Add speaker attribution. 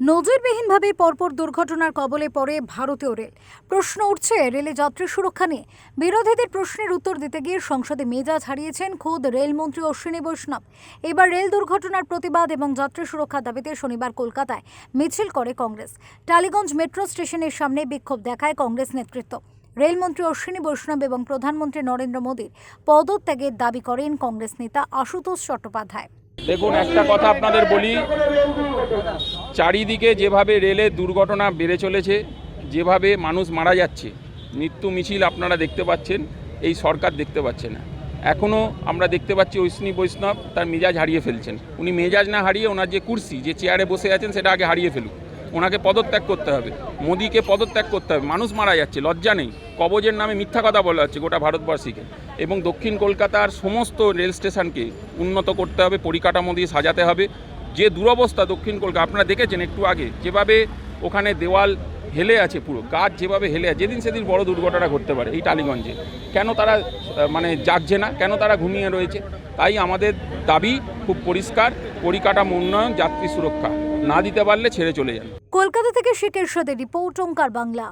Speaker 1: নজিরবিহীনভাবে পরপর দুর্ঘটনার কবলে পড়ে ভারতীয় রেল। প্রশ্ন উঠছে, রেলে যাত্রী সুরক্ষা নিয়ে। বিরোধীদের প্রশ্নের উত্তর দিতে গিয়ে সংসদে মেজাজ হারিয়েছেন খোদ রেলমন্ত্রী অশ্বিনী বৈষ্ণব। এবার রেল দুর্ঘটনার প্রতিবাদ এবং যাত্রী সুরক্ষার দাবিতে শনিবার কলকাতায় মিছিল করে কংগ্রেস। টালিগঞ্জ মেট্রো স্টেশনের সামনে বিক্ষোভ দেখায় কংগ্রেস নেতৃত্ব। রেলমন্ত্রী অশ্বিনী বৈষ্ণব এবং প্রধানমন্ত্রী নরেন্দ্র মোদীর পদত্যাগের দাবি করেন কংগ্রেস নেতা আশুতোষ চট্টোপাধ্যায়।
Speaker 2: দেখুন, একটা কথা আপনাদের বলি। চারিদিকে যেভাবে রেলে দুর্ঘটনা বেড়ে চলেছে, যেভাবে মানুষ মারা যাচ্ছে মৃত্যু মিছিল আপনারা দেখতে পাচ্ছেন, এই সরকার দেখতে পাচ্ছে না। এখনও আমরা দেখতে পাচ্ছি ঐষ্ণী বৈষ্ণব তার মেজাজ হারিয়ে ফেলছেন। উনি মেজাজ না হারিয়ে ওনার যে কুর্সি, যে চেয়ারে বসে আছেন, সেটা আগে হারিয়ে ফেলুক। ওনাকে পদত্যাগ করতে হবে, মোদিকে পদত্যাগ করতে হবে। মানুষ মারা যাচ্ছে, লজ্জা নেই। কবজের নামে মিথ্যা কথা বলা হচ্ছে গোটা ভারতবর্ষীকে। এবং দক্ষিণ কলকাতার সমস্ত রেল স্টেশনকে উন্নত করতে হবে, পরিকাঠামো দিয়ে সাজাতে হবে। যে দুরবস্থা দক্ষিণ কলকাতা, আপনারা দেখেছেন একটু আগে, যেভাবে ওখানে দেওয়াল হেলে আছে পুরো, গাছ যেভাবে হেলে আছে, যেদিন সেদিন বড় দুর্ঘটনা ঘটতে পারে এই টালিগঞ্জে। কেন তারা মানে জাগছে না, কেন তারা ঘুমিয়ে রয়েছে? তাই আমাদের দাবি খুব পরিষ্কার, পরিকাঠামো উন্নয়ন, যাত্রী সুরক্ষা না দিতে পারলে ছেড়ে চলে যান।
Speaker 1: কলকাতা থেকে শেখের সাথে রিপোর্ট ওঙ্কার বাংলা।